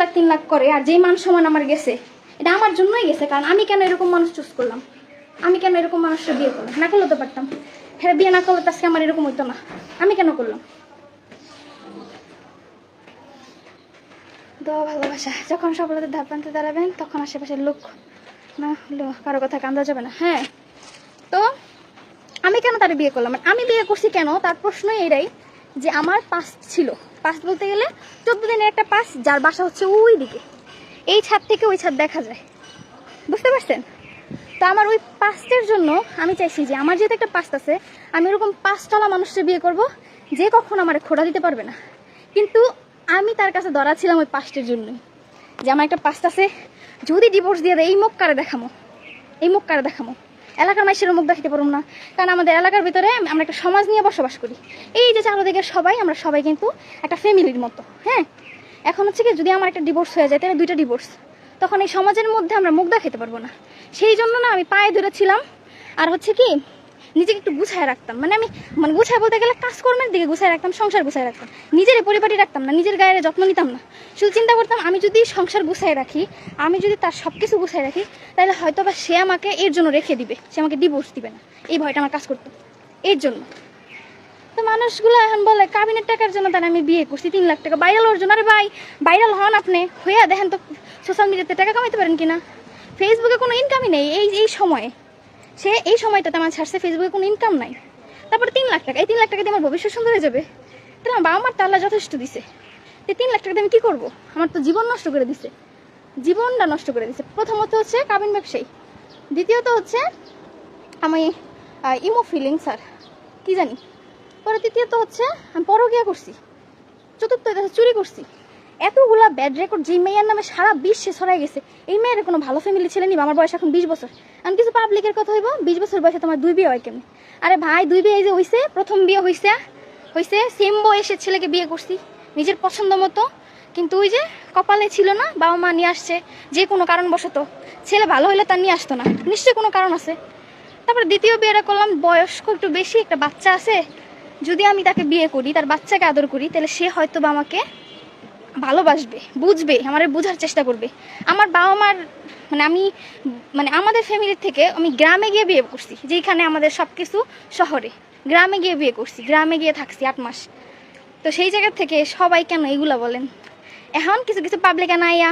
লাখ, তিন লাখ করে আর যেই মান সমান আমার গেছে, এটা আমার জন্যই গেছে, কারণ আমি কেন এরকম মানুষ চুজ করলাম? আমি কেন এরকম মানুষটা বিয়ে করলাম? না করলে তো পারতাম। হ্যাঁ বিয়ে না করলে তো আমার এরকম হইতো না। আমি কেন করলাম? দোয়া, ভালোবাসা। যখন সফলতার ধাপ প্রান্তে দাঁড়াবেন, তখন আশেপাশের লোক না হলো কারও কথা কান্দা যাবে না। হ্যাঁ তো আমি কেন তার বিয়ে করলাম? আমি বিয়ে করছি কেন? তার প্রশ্নই এটাই। যে আমার পাস ছিল। পাস বলতে গেলে চোদ্দ দিনের একটা পাস, যার বাসা হচ্ছে ওই দিকে। এই ছাদ থেকে ওই ছাদ দেখা যায়। বুঝতে পারছেন? তো আমার ওই পাস্টের জন্য আমি চাইছি যে আমার যেহেতু একটা পাস্ট আছে, আমি ওরকম পাঁচতলা মানুষকে বিয়ে করব, যে কখন আমার খোড়া দিতে পারবে না। কিন্তু আমি তার কাছে ধরা ছিলাম ওই পাস্টের জন্যই। যে আমার একটা পাস্ট আছে, যদি ডিভোর্স দিয়ে দেয়, এই মুখ কারে দেখামো? এই মুখ কারে দেখামো? এলাকার মাইসের মুখ দেখাতে পারব না। কারণ আমাদের এলাকার ভিতরে আমরা একটা সমাজ নিয়ে বসবাস করি। এই যে চারোদিকের সবাই, আমরা সবাই কিন্তু একটা ফ্যামিলির মতো হ্যাঁ? এখন হচ্ছে কি, যদি আমার একটা ডিভোর্স হয়ে যায়, তাহলে দুইটা ডিভোর্স তখন এই সমাজের মধ্যে আমরা মুখ দেখাতে পারব না। সেই জন্য না আমি পায়ে ধরেছিলাম। আর হচ্ছে কি নিজেকে একটু গুছায় রাখতাম। মানে আমি মানে গুছায় বলতে গেলে কাজকর্মের দিকে গুছায় রাখতাম, সংসার গুছায় রাখতাম। নিজের পরিপাটি রাখতাম না, নিজের গায়ের যত্ন নিতাম না। শুধু চিন্তা করতাম, আমি যদি সংসার গুছায় রাখি, আমি যদি তার সব কিছু গুছায় রাখি, তাহলে হয়তো বা সে আমাকে এর জন্য রেখে দিবে। সে আমাকে ডিভোর্স দিবে না। এই ভয়টা আমার কাজ করতো। এর জন্য। তো মানুষগুলো এখন বলে, কাবিনের টাকার জন্য তার আমি বিয়ে করছি, তিন লাখ টাকা। ভাইরাল হওয়ার জন্য। আরে ভাই ভাইরাল হন আপনি। হইয়া দেখেন তো সোশ্যাল মিডিয়াতে টাকা কামাইতে পারেন কিনা? ফেসবুকে কোনো ইনকামই নেই। এই এই সময়ে। সে এই সময়টাতে আমার ছাড়ছে ফেসবুকে কোনো ইনকাম নাই। তারপরে তিন লাখ টাকা, এই তিন লাখ টাকা দিয়ে আমার ভবিষ্যৎ সুন্দর হয়ে যাবে। তাহলে আমার বাবা মার তো আল্লাহ যথেষ্ট দিছে। এই তিন লাখ টাকা দিয়ে আমি কী করব? আমার তো জীবন নষ্ট করে দিছে। জীবনটা নষ্ট করে দিছে। প্রথমত হচ্ছে কাবিন ব্যবসায়ী। দ্বিতীয়ত হচ্ছে আমি ইমো ফিলিং স্যার কী জানি? পরে তৃতীয়ত হচ্ছে আমি পরকিয়া করছি। চতুর্থ চুরি করছি। এতগুলা ব্যাড রেকর্ড যে মেয়ের নামে সারা বিশ্বে ছড়াই গেছে, এই মেয়ের কোনো ভালো ফ্যামিলি ছেলে নিবা? আমার বয়স এখন বিশ বছর। আমি কিছু পাবলিকের কথা হইব? বিশ বছর বয়সে তোমার দুই বিয়ে হয় কেমনি? আরে ভাই, দুই বিয়ে এই যে হইছে, প্রথম বিয়ে হইছে হইছে সেম বয়সের ছেলেকে বিয়ে করছি, নিজের পছন্দ মতো। কিন্তু ওই যে কপালে ছিল না, বাবা মা নিয়ে আসছে, যে কোনো কারণবশত। ছেলে ভালো হইলে তার নিয়ে আসতো না। নিশ্চয়ই কোনো কারণ আছে। তারপরে দ্বিতীয় বিয়েটা করলাম, বয়স্ক, একটু বেশি একটা বাচ্চা আছে। যদি আমি তাকে বিয়ে করি, তার বাচ্চাকে আদর করি, তাহলে সে হয়তো বা আমাকে ভালোবাসবে, বুঝবে, আমার বোঝার চেষ্টা করবে। আমার বাবা মার মানে আমি মানে আমাদের ফ্যামিলির থেকে আমি গ্রামে গিয়ে বিয়ে করছি যেখানে আমাদের সব কিছু শহরে। গ্রামে গিয়ে বিয়ে করছি, গ্রামে গিয়ে থাকছি আট মাস। তো সেই জায়গা থেকে সবাই কেন এগুলা বলেন? এখন কিছু কিছু পাবলিক আনাইয়া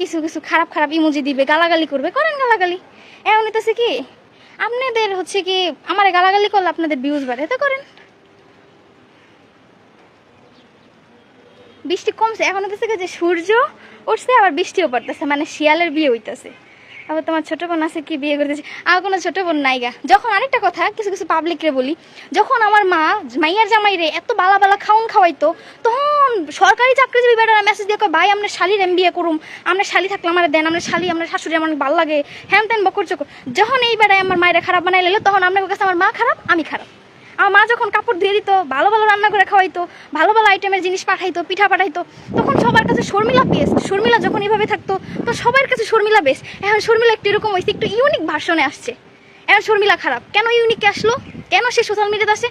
কিছু কিছু খারাপ খারাপ ইমোজি দিবে, গালাগালি করবে, করেন গালাগালি। এখন হইতেছে কি, আপনাদের হচ্ছে কি, আমার গালাগালি করলে আপনাদের ভিউজ বাড়ে, তো করেন। বৃষ্টি কমছে, এখন হতেছে যে সূর্য উঠছে, আবার বৃষ্টিও পড়তেছে মানে শিয়ালের বিয়ে হইতেছে। আবার তোমার ছোট বোন আছে কি বিয়ে করতেছে? আর কোনো ছোট বোন নাই গা। যখন আরেকটা কথা, কিছু কিছু পাবলিকরে বলি, যখন আমার মা মাইয়ার জামাই রে এত বালা বালা খাউন খাওয়াইতো, তখন সরকারি চাকরিজীবী বেটারা মেসেজ দিয়ে ভাই, আমরা শালির এম বিয়ে করুম, আমরা শালি থাকলে আমার দেন, আমরা শালি, আমরা শাশুড়ি, আমার ভালো লাগে, হ্যান ত্যান বকর চকর। যখন এই বেড়ায় আমার মায়েরা খারাপ বানাই লেলো তখন আপনার কাছে আমার মা খারাপ, আমি খারাপ। আমার মা যখন কাপড় ধুয়ে দিত, ভালো ভালো রান্না করে খাওয়াইতো, ভালো ভালো আইটেমের জিনিস পাঠাইতো, পিঠা পাঠাইতো, তখন সবার কাছে শর্মিলা বেশ শর্মিলা যখন এভাবে থাকতো, তো সবার কাছে শর্মিলা বেশ এখন শর্মিলা একটু এরকম হয়েছে একটু ইউনিক ভার্সনে আসছে। এখন শর্মিলা খারাপ। কেন ইউনিক আসলো? কেন সে সোশ্যাল মিডিয়াতে আসে?